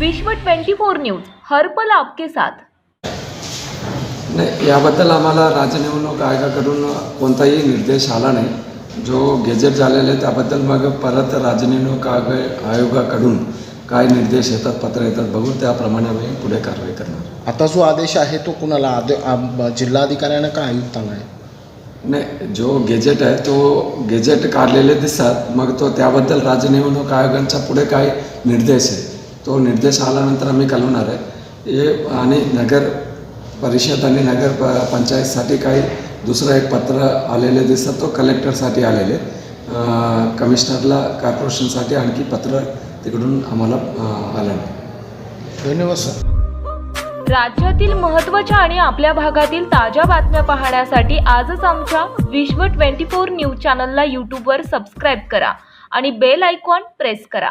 विश्व 24 न्यूज हर्पल आपके साथ. नाही याबद्दल आम्हाला राज्य निवडणूक आयोगाकडून कोणताही निर्देश आला नाही. जो गेजेट झालेला आहे त्याबद्दल मग परत राज्य निवडणूक आयोग आयोगाकडून काय निर्देश येतात पत्र येतात बघून त्याप्रमाणे आम्ही पुढे कारवाई करणार. आता जो आदेश आहे तो कुणाला आदे जिल्हाधिकाऱ्यानं का आयुक्तांना आहे? नाही जो गेजेट आहे तो गेजेट काढलेले दिसतात. मग तो त्याबद्दल राज्य निवडणूक आयोगांच्या पुढे काय निर्देश आहे? तो निर्देश आल्यानंतर आम्ही कळवणार आहे. हे आणि नगर परिषद आणि नगर प पंचायतसाठी काही दुसरं एक पत्र आलेले दिसतात तो कलेक्टरसाठी आलेले कमिशनरला कॉर्पोरेशनसाठी आणखी पत्र तिकडून आम्हाला आलं धन्यवाद सर. राज्यातील महत्त्वाच्या आणि आपल्या भागातील ताज्या बातम्या पाहण्यासाठी आजच आमच्या विश्व 24 न्यूज चॅनलला यूट्यूबवर सबस्क्राईब करा आणि बेल आयकॉन प्रेस करा.